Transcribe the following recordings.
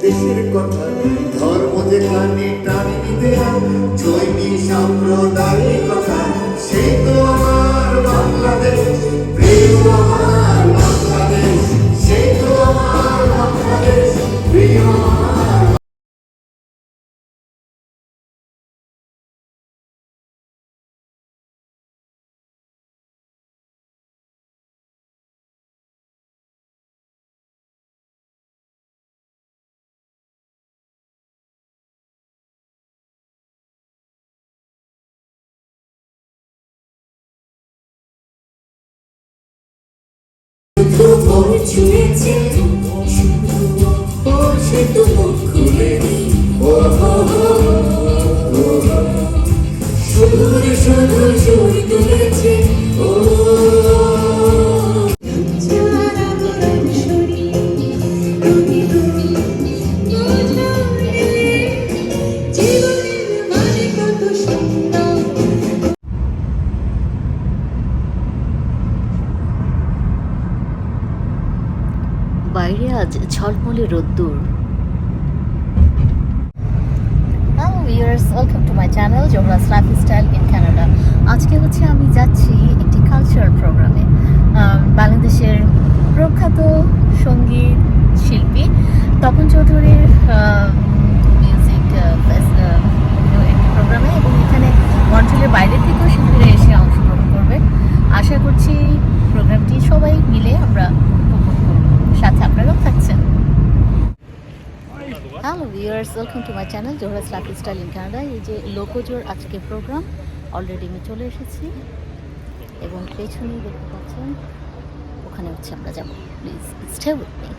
দেশের কথা। ধর্ম যেখানে টানি দেয়া, জৈনী কথা। সেই তো আমার বাংলাদেশ, প্রিয় আমার বাংলাদেশ। সেই তো আমার বাংলাদেশ, প্রিয় আমার ভোর ঝলমলে রোদ্দুর Welcome to my channel Zohraj Zohra's lifestyle in Canada এই যে লোকজোর আজকের প্রোগ্রাম অলরেডি আমি চলে এসেছি এবং পেছনে দেখতে পাচ্ছেন, ওখানে হচ্ছে আমরা যাব। Please stay with me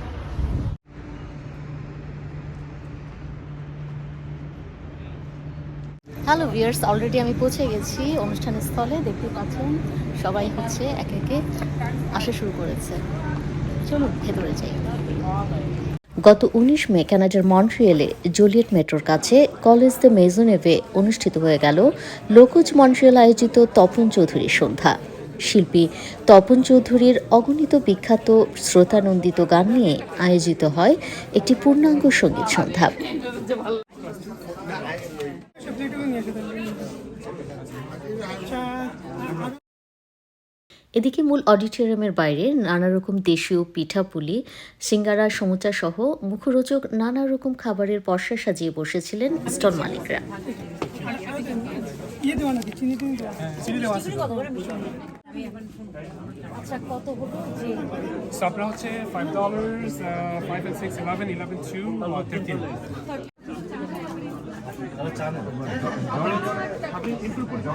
hello viewers already আমি পৌঁছে গেছি অনুষ্ঠানের স্থলে, দেখতে পাচ্ছেন, সবাই হচ্ছে একে একে আসা শুরু করেছে। চলুন, ভেতরে যাই। গত উনিশ মে কানাডার মন্ট্রিয়েলে জুলিয়েট মেট্রোর কাছে কলেজ দ্য মেজনেভে অনুষ্ঠিত হয়ে গেল লোকজ মন্ট্রিয়েল আয়োজিত তপন চৌধুরী সন্ধ্যা। শিল্পী তপন চৌধুরীর অগণিত বিখ্যাত শ্রোতানন্দিত গান নিয়ে আয়োজিত হয় একটি পূর্ণাঙ্গ সংগীত সন্ধ্যা। এদিকে মূল অডিটোরিয়ামের বাইরে নানা রকম দেশীয় পিঠাপুলি সিঙ্গারা সমুচা সহ মুখরোচক নানা রকম খাবারের পসরা সাজিয়ে বসেছিলেন স্টল মালিকরা। হচ্ছে five five and six eleven eleven two thirteen আপনি ইমপ্রুভ করতে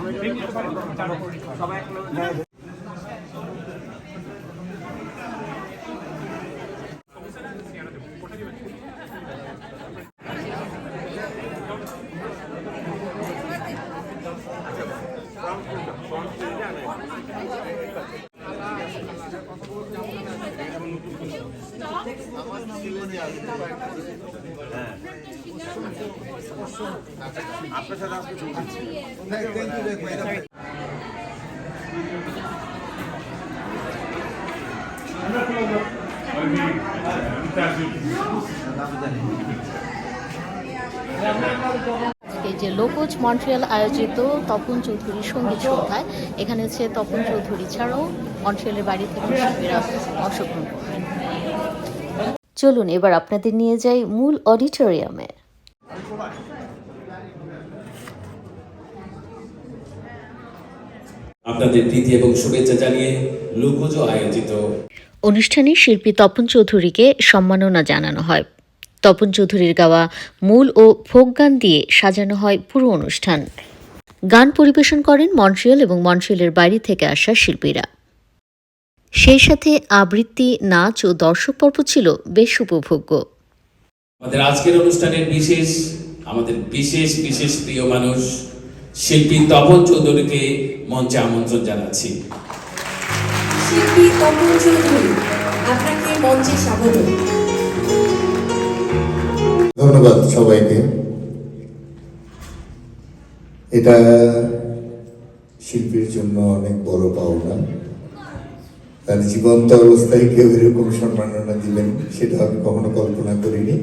যে লোকজ মন্ট্রিয়াল আয়োজিত তপন চৌধুরী সংগীত সন্ধ্যায় এখানে হচ্ছে তপন চৌধুরী ছাড়াও মন্ট্রিয়ালের বাড়ি থেকে শিল্পীরা অংশগ্রহণ করবেন চলুন, এবার আপনাদের নিয়ে যাই মূল অডিটোরিয়ামে। আপনাদের প্রীতি এবং শুভেচ্ছা জানিয়ে লোকজ আয়োজিত। অনুষ্ঠানে শিল্পী তপন চৌধুরীকে সম্মাননা জানানো হয়। তপন চৌধুরীর গাওয়া মূল ও ফোক গান দিয়ে সাজানো হয় পুরো অনুষ্ঠান। গান পরিবেশন করেন মন্ট্রিয়াল এবং মন্ট্রিয়ালের বাইরে থেকে আসা শিল্পীরা। সেই সাথে আবৃত্তি, নাচ ও দর্শক পর্ব ছিল বেশ উপভোগ্য। আমাদের আজকের অনুষ্ঠানের বিশেষ, আমাদের বিশেষ বিশেষ প্রিয় মানুষ শিল্পী তপন চৌধুরীকে মঞ্চে আমন্ত্রণ জানাচ্ছি। শিল্পী তপন চৌধুরী, আপনাকে মঞ্চে স্বাগত। ধন্যবাদ সবাইকে। এটা শিল্পীর জন্য অনেক বড় পাওনা। তার জীবন্ত অবস্থায় কেউ এরকম সম্মাননা দিবেন, সেটা আমি কখনো কল্পনা করিনি।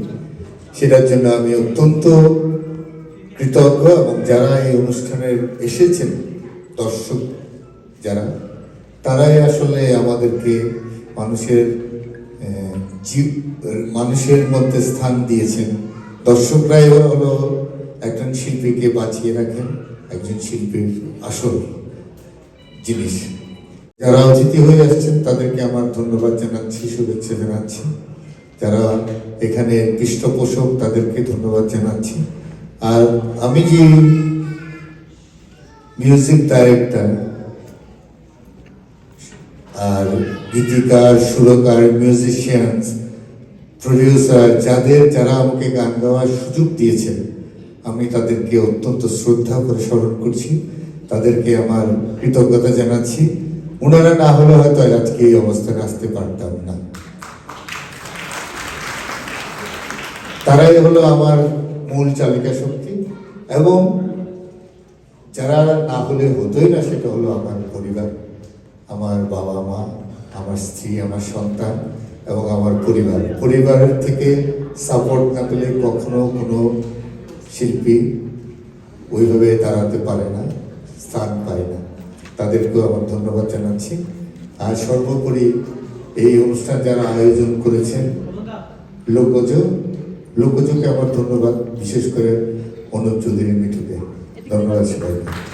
সেটার জন্য আমি অত্যন্ত কৃতজ্ঞ এবং যারা এই অনুষ্ঠানে এসেছেন, দর্শক যারা তারাই আসলে আমাদেরকে মানুষের মানুষের মধ্যে স্থান দিয়েছেন। দর্শকরাই হলো একজন শিল্পীকে বাঁচিয়ে রাখেন, একজন শিল্পীর আসল জিনিস। যারা অতিথি হয়ে আসছেন, তাদেরকে আমার ধন্যবাদ জানাচ্ছি, শুভেচ্ছা জানাচ্ছি। যারা এখানে পৃষ্ঠপোষক, তাদেরকে ধন্যবাদ জানাচ্ছি। আর আমি যে মিউজিক ডাইরেক্টর আর গীতিকার, সুরকার মিউজিশিয়ানস প্রডিউসার যাদের যারা আমাকে গান গাওয়ার সুযোগ দিয়েছেন, আমি তাদেরকে অত্যন্ত শ্রদ্ধা করে স্মরণ করছি। তাদেরকে আমার কৃতজ্ঞতা জানাচ্ছি। ওনারা না হলে হয়তো আজকে এই অবস্থানে আসতে পারতাম না। তারাই হলো আমার মূল চালিকা শক্তি এবং যারা না হলে হতোই না, সেটা হলো আমার পরিবার। আমার বাবা মা, আমার স্ত্রী, আমার সন্তান এবং আমার পরিবার। পরিবারের থেকে সাপোর্ট না পেলে কখনো কোনো শিল্পী ওইভাবে দাঁড়াতে পারে না, স্থান পায় না। তাদেরকেও আমার ধন্যবাদ জানাচ্ছি। আর সর্বোপরি এই অনুষ্ঠান যারা আয়োজন করেছেন, লোকজ, লোকজকে আমার ধন্যবাদ, বিশেষ করে অনুপ চৌধুরী মিঠুকে ধন্যবাদ সবাইকে।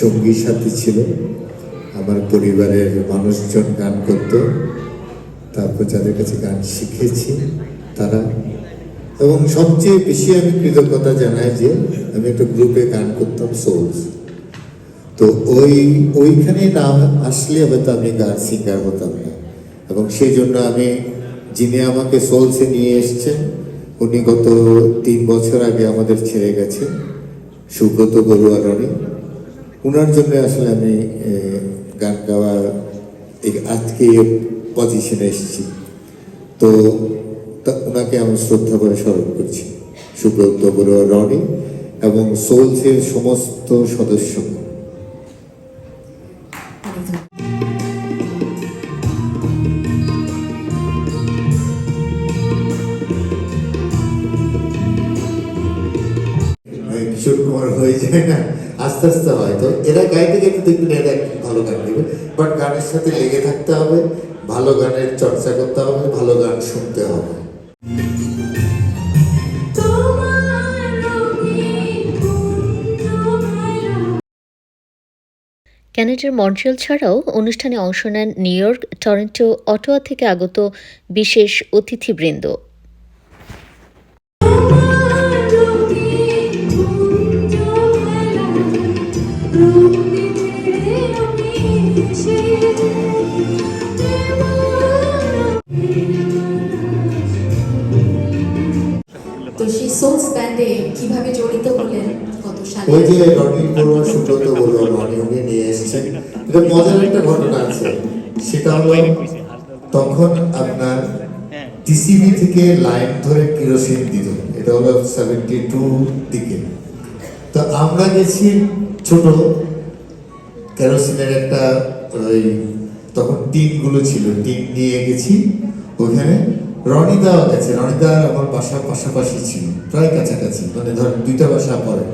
সঙ্গী সাথী ছিল। আমার পরিবারের মানুষজন গান করত। তারপর যাদের কাছে গান শিখেছি তারা। এবং সবচেয়ে বেশি আমি কৃতজ্ঞতা জানাই যে আমি একটা গ্রুপে গান করতাম সোলস তো ওই, ওইখানে না আসলে হয়তো আমি গান সিঙ্গার হতাম না। এবং সেই জন্য আমি, যিনি আমাকে সোলসে নিয়ে এসছেন, উনি গত তিন বছর আগে আমাদের ছেড়ে গেছে সুব্রত বড়ুয়া রনি। ওনার জন্য আসলে আমি গান গাওয়া আজকে পজিশনে এসেছি। তো ওনাকে আমি শ্রদ্ধা করে স্মরণ করছি। সুব্রত বড়ুয়া রনি এবং সোলসের সমস্ত সদস্য। কিশোর কুমার হয়ে যায় না? আস্তে আস্তে হয় তো। গাইতে গাইতে দেখবেন এরা একটু ভালো গান দেবে বাট গানের সাথে লেগে থাকতে হবে ভালো গানের চর্চা করতে হবে ভালো গান শুনতে হবে। ক্যানাডার মন্ট্রিয়াল ছাড়াও অনুষ্ঠানে অংশ নেন নিউ ইয়র্ক টরন্টো অটোয়া থেকে আগত বিশেষ অতিথিবৃন্দ। ওই যে সুব্রত রনি উনি নিয়ে এটা মজার একটা ঘটনা আছে। সেটা তখন আপনার টিসিবি থেকে লাইন ধরে কেরোসিন দিত। এটা হলো সেভেন্টি টু দিকে। তো আমরা গেছি ছোট। কেরোসিনের একটা ওই তখন টিনগুলো ছিল। টিন নিয়ে গেছি। ওখানে রনিদাও গেছে রনিদা আমার বাসা পাশাপাশি ছিল, প্রায় কাছাকাছি মানে ধরেন দুইটা বাসা পরে।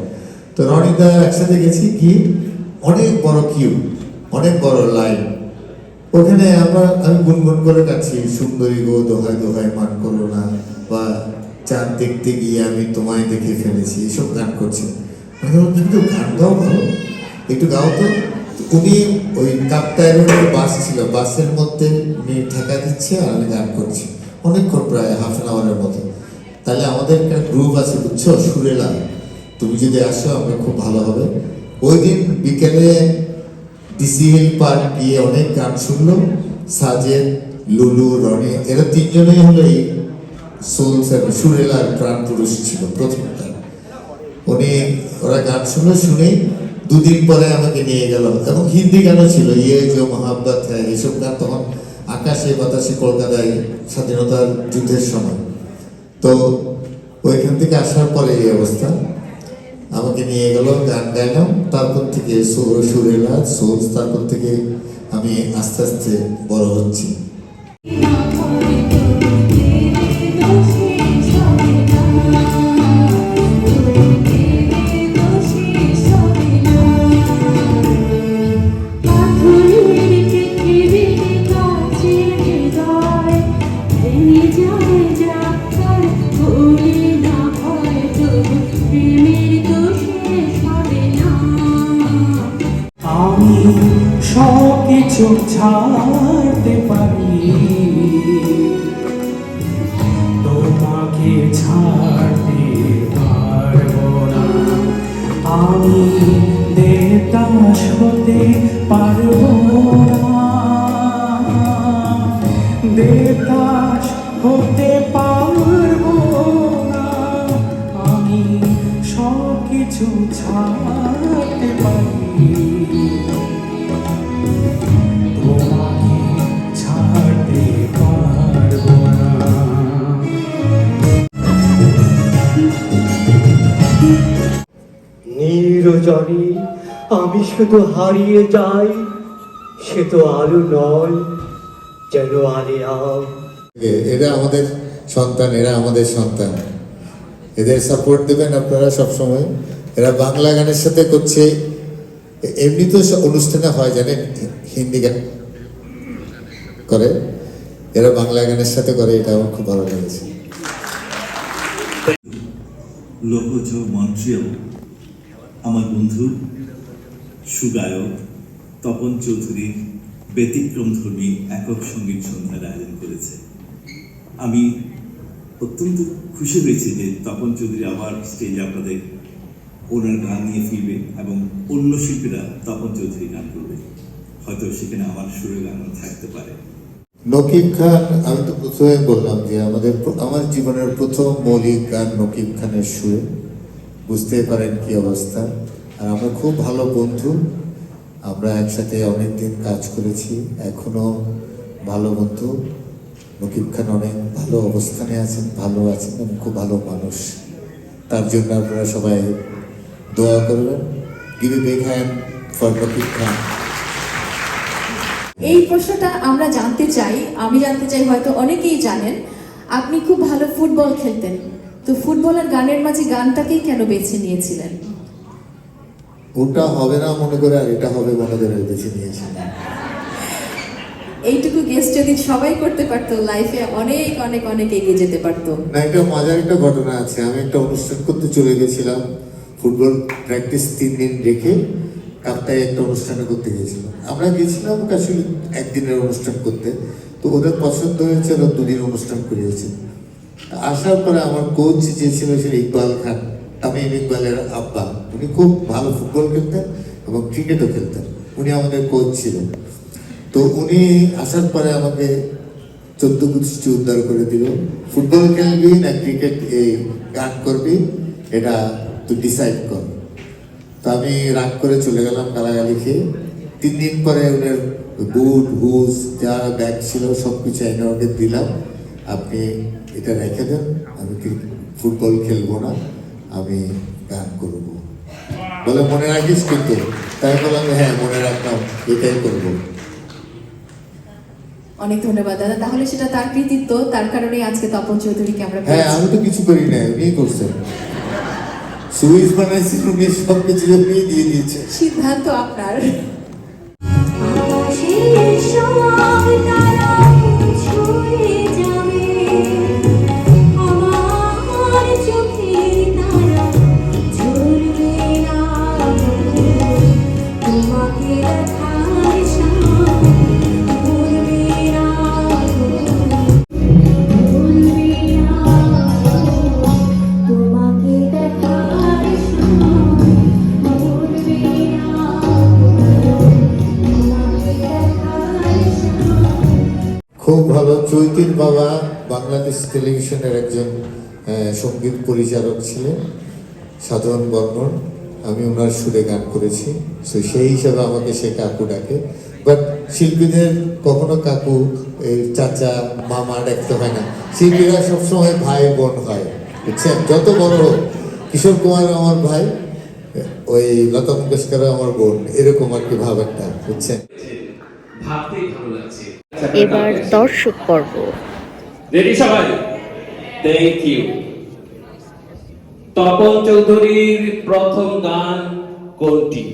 তো রনিদা একসাথে গেছি কি অনেক বড় কিউ অনেক বড় লাইন ওখানে আমরা, আমি গুনগুন করে গাচ্ছি সুন্দরী গো, দোহাই দোহাই, মান করো না, বা চাঁদ দেখতে গিয়ে আমি তোমায় দেখে ফেলেছি, এসব গান করছি। কিন্তু গান গাও ভালো, একটু গাও তো। উনি ওই কাপ্তায়ের বাস ছিল, বাসের মধ্যে উনি ঠেকা দিচ্ছে আর আমি গান করছি। অনেকক্ষণ প্রায় হাফ অ্যান আওয়ারের মতো। তাহলে আমাদের একটা গ্রুপ আছে, বুঝছ? সুরেলা। তুমি যদি আসো, আমরা খুব ভালো হবে। ওই দিন বিকেলে ডিসিএল পার্ক গিয়ে অনেক গান শুনলো। সাজেদ, লুলু, রনি, এরা তিনজনেই হলো এই সোল সুরেলার প্রাণ পুরুষ ছিল প্রথমটা উনি, ওরা গান শুনলো শুনেই দুদিন পরে আমাকে নিয়ে গেল। এবং হিন্দি গানও ছিল ইয়ে যে মহাব্বত হ্যাঁ এসব গান তখন আকাশে বাতাসে কলকাতায় স্বাধীনতার যুদ্ধের সময়। তো ওইখান থেকে আসার পরে এই অবস্থা। আমাকে নিয়ে গেল গান গাইলাম। তারপর থেকে সুর সুরেলা সোজ তারপর থেকে আমি আস্তে আস্তে বড় হচ্ছি। দেবদাস হতে না। আমি সব কিছু ছাড়তে পারি। তোমাকে আমি শুধু হারিয়ে যাই, সে তো আলো নয়। এরা আমাদের সন্তান এরা আমাদের সন্তান। এদের সাপোর্ট দেবেন আপনারা সব সময় এরা বাংলা গানের সাথে করছে। এমনি তো অনুষ্ঠানে হয় জানেন হিন্দি গান করে। এরা বাংলা গানের সাথে করে এটা আমার খুব ভালো লেগেছে। লোকজ মন্ট্রিয়াল আমার বন্ধু সুগায়ক তপন চৌধুরীর ব্যতিক্রমধর্মী একক সংগীত সন্ধ্যার আয়োজন করেছে। আমি অত্যন্ত খুশি হয়েছি যে তপন চৌধুরী আবার স্টেজে আপনাদের ওনার গান নিয়ে ফিরবে এবং অন্য শিল্পীরা তপন চৌধুরী গান করবে। হয়তো সেখানে আমার সুরের গানও থাকতে পারে। নকিব খান, আমি তো প্রথমে বললাম যে আমাদের আমার জীবনের প্রথম মৌলিক গান নকিব খানের সুরে। বুঝতে পারেন কি অবস্থা। আর আমরা খুব ভালো বন্ধু। আমরা একসাথে অনেক দিন কাজ করেছি। এখনও ভালো বন্ধু। নকিব খান অনেক ভালো অবস্থানে আছেন, ভালো আছেন এবং খুব ভালো মানুষ। তার জন্য আপনারা সবাই দোয়া করবেন। Big hand for Nakib Khan. এই প্রশ্নটা আমরা জানতে চাই। আমি জানতে চাই, হয়তো অনেকেই জানেন, আপনি খুব ভালো ফুটবল খেলতেন। তো ফুটবল আর গানের মাঝে গানটাকেই কেন বেছে নিয়েছিলেন? ওটা হবে না মনে করে আর এটা হবে মনে করে বেছে নিয়েছি। এইটুকু গেস্ট যদি সবাই করতে পারতো লাইফে অনেক অনেক অনেক এগিয়ে যেতে পারতো। না একটা মজার একটা ঘটনা আছে। আমি একটা অনুষ্ঠান করতে চলে গেছিলাম ফুটবল প্র্যাকটিস তিন দিন রেখে কাপ্তায় একটা অনুষ্ঠানে করতে গেছিলাম। আমরা গেছিলাম আসলে একদিনের অনুষ্ঠান করতে। তো ওদের পছন্দ হয়েছে ওরা দুদিন অনুষ্ঠান করিয়েছে। আসার পরে আমার কোচ যে ছিল সে ইকবাল খান। তামিম ইকবালের আব্বা। উনি খুব ভালো ফুটবল খেলতেন এবং ক্রিকেটও খেলতেন। উনি আমাদের কোচ ছিলেন। তো উনি আসার পরে আমাকে চোদ্দ গোষ্ঠী উদ্ধার করে দিল। ফুটবল খেলবি না ক্রিকেট এই গান করবি, এটা তুই ডিসাইড কর। তো আমি রাগ করে চলে গেলাম গালাগালি খেয়ে। তিন দিন পরে ওনার বুট হুজ যা ব্যাগ ছিল সব কিছু এনে ওকে দিলাম। আপনি এটা রেখে দেন, আমি ফুটবল খেলব না? আমি গান করব। বলে মনে রাখিস কিন্তু? তাই বললাম হ্যাঁ মনে রাখলাম এটাই করব। অনেক ধন্যবাদ দাদা। তাহলে সেটা তার কৃতিত্ব তার কারণেই আজকে তপন চৌধুরীকে আমরা হ্যাঁ আমি তো কিছু করি না উনিই করছেন। সুইচ বানাইছেন উনি সব কিছু উনি দিয়ে দিয়েছে। সিদ্ধান্ত আপনার। চৈতির বাবা বাংলাদেশ টেলিভিশনের একজন সংগীত পরিচালক ছিলেন সাধারণ বর্মন। আমি ওনার সুরে গান করেছি। তো সেই হিসাবে আমাকে সে কাকু ডাকে। বাট শিল্পীদের কখনো কাকু এই চাচা, মামা ডাকতে হয় না। শিল্পীরা সবসময় ভাই বোন হয়, বুঝছেন? যত বড় হোক। কিশোর কুমার আমার ভাই, ওই লতা মঙ্গেশকর আমার বোন। এরকম আর কি ভাব একটা, বুঝছেন? ভাবতেই ভালো লাগছে। এবার দর্শক পর্ব। তপন চৌধুরীর প্রথম গান কোনটি?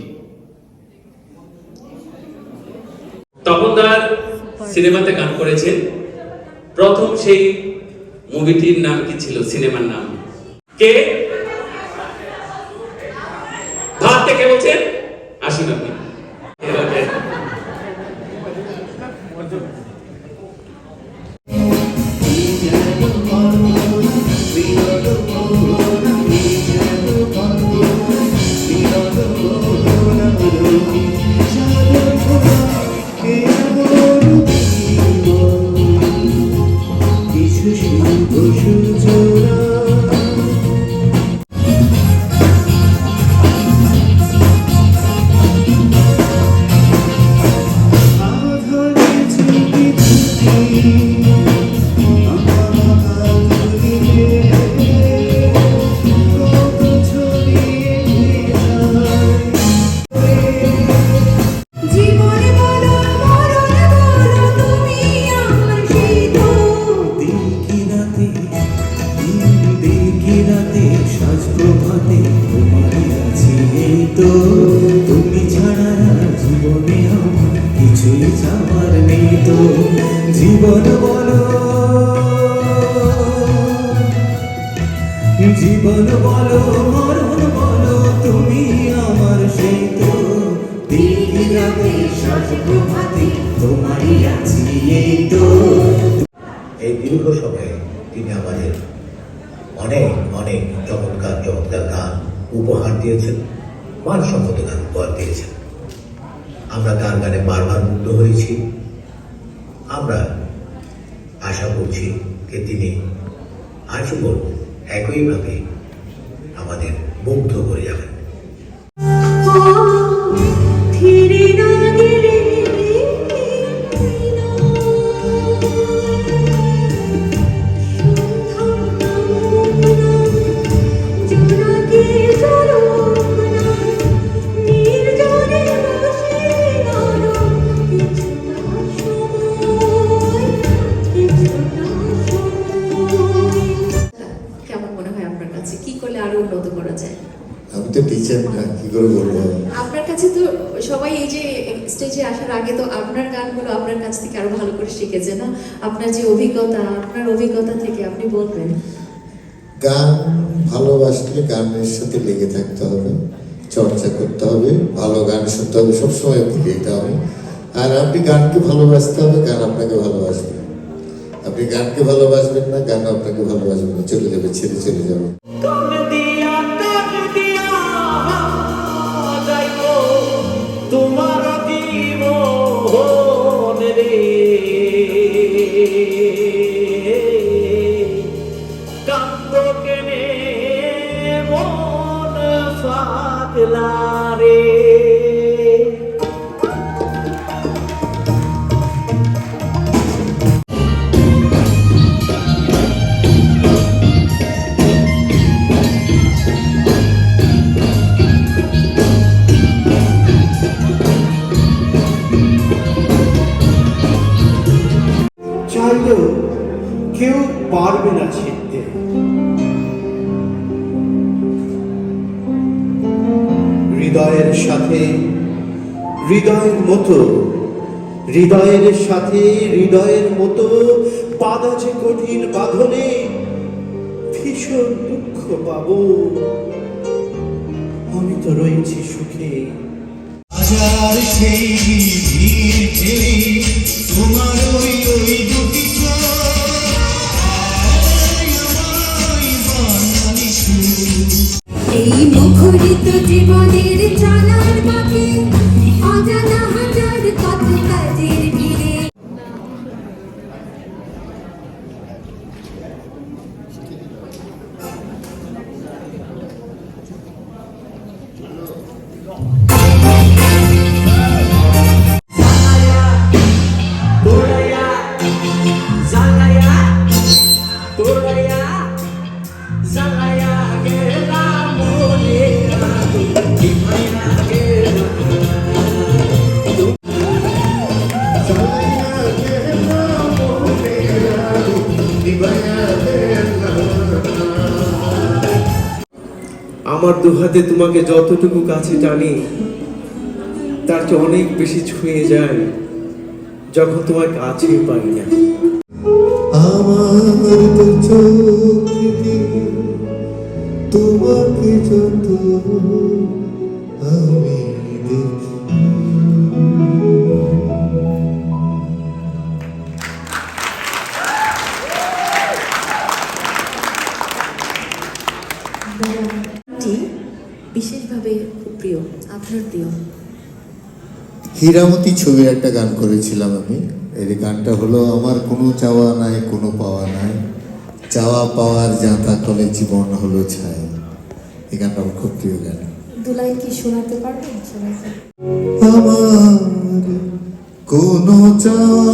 তপনদার সিনেমাতে গান করেছেন প্রথম সেই মুভিটির নাম কি ছিল? সিনেমার নাম। কে? ভাত থেকে বলছেন? আসুন আপনি। গানের সাথে লেগে থাকতে হবে, চর্চা করতে হবে, ভালো গান শুনতে হবে, সবসময় যেতে হবে। আর আপনি গানকে ভালোবাসতে হবে, গান আপনাকে ভালোবাসবে। আপনি গানকে ভালোবাসবেন না গান আপনাকে ভালোবাসবেন না, চলে যাবে, ছেড়ে চলে যাবে। হৃদয়ের সাথে হৃদয়ের মতো বাধা যে কঠিন বাঁধনে ভীষণ দুঃখ পাবো। আমি তো রয়েছি সুখে। হাজার সেই ভিড় ঠেলে তোমার ওই ওই দুটি এই মুখরিত জীবনের চলার বাকি অজানা দুহাতে তোমাকে যতটুকু কাছে টানি, তার চেয়ে অনেক বেশি ছুঁয়ে যায় যখন তোমার কাছে পাই না। আমার তোমাকে যত আমি হীরামতি ছবির একটা গান করেছিলাম আমি। এই গানটা হলো আমার কোনো চাওয়া নাই কোনো পাওয়া নাই। চাওয়া পাওয়ার যাতা তলে জীবন হলো ছায় এই গানটা আমার খুব প্রিয় গান। দুলাই কি শোনাতে পারবেন সবাইকে আমার কোনো চাওয়া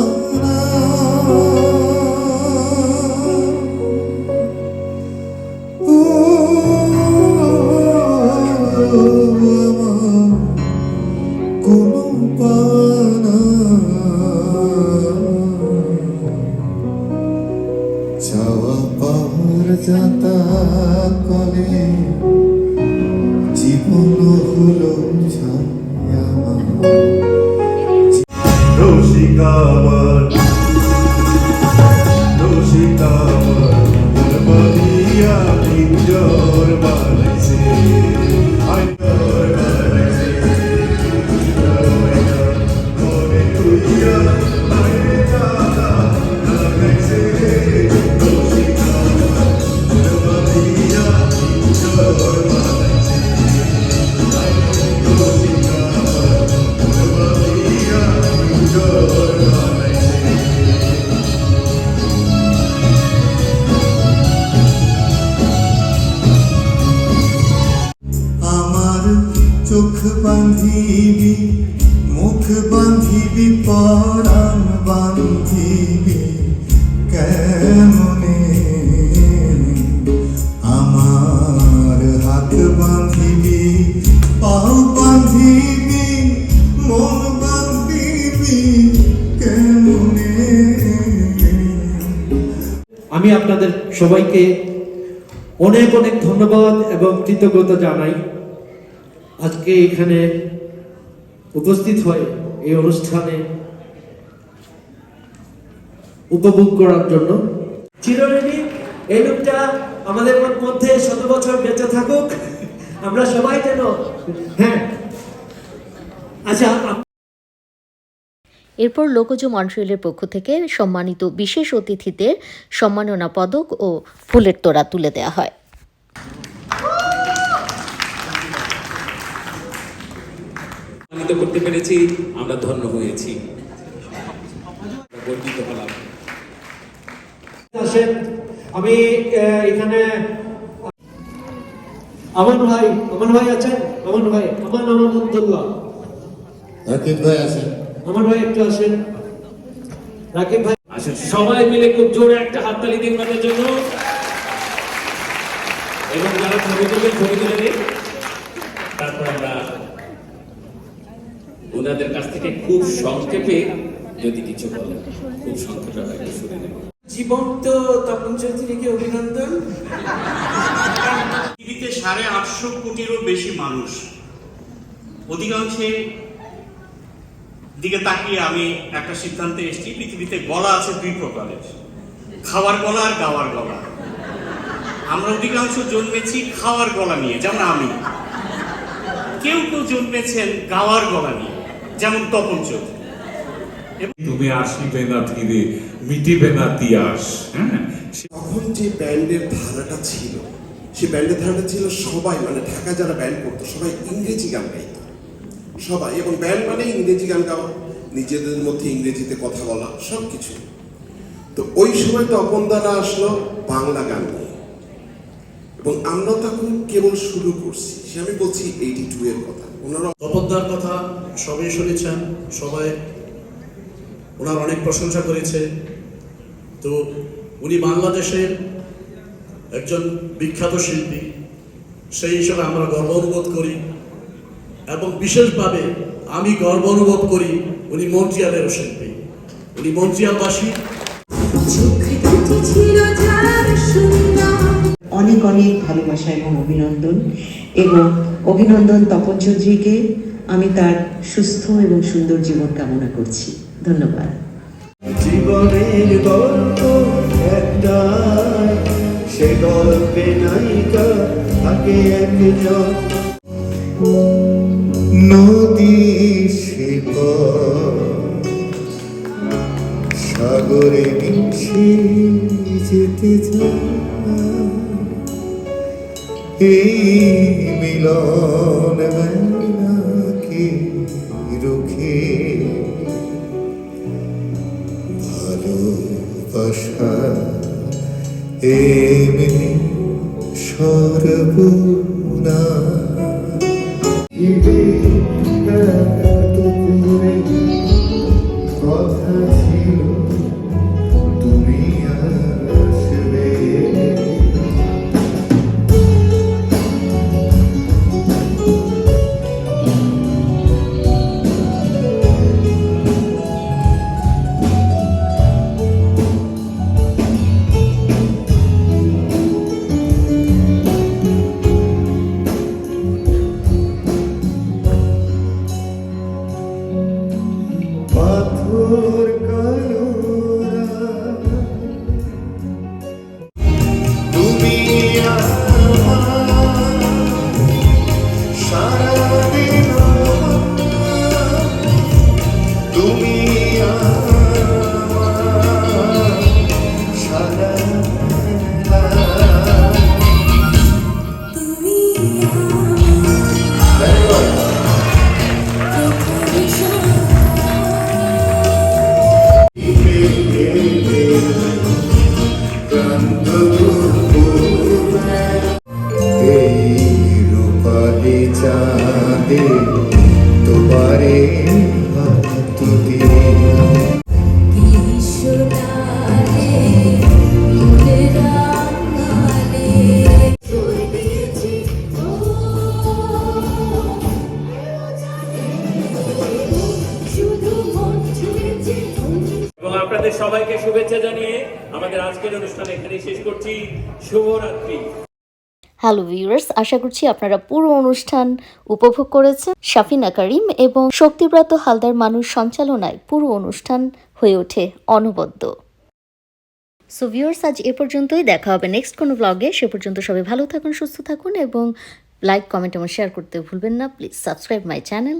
মনে সবাইকে অনেক অনেক ধন্যবাদ এবং কৃতজ্ঞতা জানাই। আজকে এখানে উপস্থিত হয়ে এই অনুষ্ঠানে উপভোগ করার জন্য। চিরঋণী, এই লোকটা আমাদের মধ্যে শত বছর বেঁচে থাকুক। আমরা সবাই যেন হ্যাঁ। আচ্ছা এরপর লোকজ মন্ট্রিয়েলের পক্ষ থেকে সম্মানিত বিশেষ অতিথিদের সম্মাননা পদক ও ফুলের তোড়া তুলে দেওয়া হয়। সম্মানিত করতে পেরেছি আমরা ধন্য হয়েছি। গর্বিত হলাম। আসেন আমি এখানে আমান ভাই আমান ভাই আছেন? আমান ভাই আমান আমানুদ্দোল্লাহ রাকিব ভাই আছেন। আমান ভাই একটু আসেন। রাকিব ভাই। আসলে সবাই মিলে খুব জোরে একটা হাততালি দিন আমাদের জন্য। এবং যারা ছবি তুলবেন ছবি তুলে দিন তারপর আমরা ওনাদের কাছ থেকে খুব সংক্ষেপে যদি কিছু বলেন খুব সংক্ষেপে আমরা একটু শুনে নেব। জীবন্ত তপন চৌধুরীকে অভিনন্দন। পৃথিবীতে সাড়ে আটশো কোটিরও বেশি মানুষ। অধিকাংশের দিকে তাকিয়ে আমি একটা সিদ্ধান্তে এসেছি পৃথিবীতে গলা আছে দুই প্রকারের। খাওয়ার গলা আর গাওয়ার গলা। আমরা অধিকাংশ জন্মেছি খাওয়ার গলা নিয়ে যেমন আমি। কেউ কেউ জন্মেছেন গাওয়ার গলা নিয়ে যেমন তপন চৌধুরী। তুমি আসিবে না ধীরে মিটিবে না তিয়াস হ্যাঁ? তখন যে ব্যান্ডের ধারাটা ছিল সেই ব্যান্ডের ধারাটা ছিল সবাই মানে ঢাকা যারা ব্যান্ড করতো সবাই ইংরেজি গান গাইতো। সবাই, এবং ব্যান্ড মানে ইংরেজি গান গাওয়া, নিজেদের মধ্যে ইংরেজিতে কথা বলা সব কিছু তো ওই সময় তপন দ্বারা আসলো বাংলা গান নিয়ে। এবং আমরা তখন কেবল শুরু করছি। সে আমি বলছি এইটি টু এর কথা। ওনারা তপনদার কথা সবাই শুনেছেন, সবাই ওনার অনেক প্রশংসা করেছে। তো উনি বাংলাদেশের একজন বিখ্যাত শিল্পী, সেই হিসাবে আমরা গর্ব অনুবোধ করি। এবং বিশেষভাবে আমি গর্ব অনুভব করি উনি মন্ট্রিয়ালেরও শিল্পী। উনি সুন্দর অনেক অনেক ভালোবাসা এবং অভিনন্দন এবং অভিনন্দন তপন চৌধুরীকে আমি তার সুস্থ এবং সুন্দর জীবন কামনা করছি। ধন্যবাদ। জীবনের গল্প একটা সে গল্পে নায়িকা থাকে একজন। নদী সাগরে মিশে যেতে এই মিলন হ্যালো ভিউয়ার্স আশা করছি আপনারা পুরো অনুষ্ঠান উপভোগ করেছেন। শাফিনা করিম এবং শক্তিব্রত হালদার মানুষ সঞ্চালনায় পুরো অনুষ্ঠান হয়ে ওঠে অনবদ্য। সো ভিউয়ার্স আজ এ পর্যন্তই। দেখা হবে নেক্সট কোনো ব্লগে সে পর্যন্ত সবাই ভালো থাকুন, সুস্থ থাকুন এবং লাইক কমেন্ট এবং শেয়ার করতে ভুলবেন না। প্লিজ সাবস্ক্রাইব মাই চ্যানেল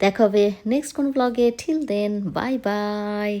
দেখা হবে নেক্সট কোনো ব্লগে ঠিল দেন বাই বাই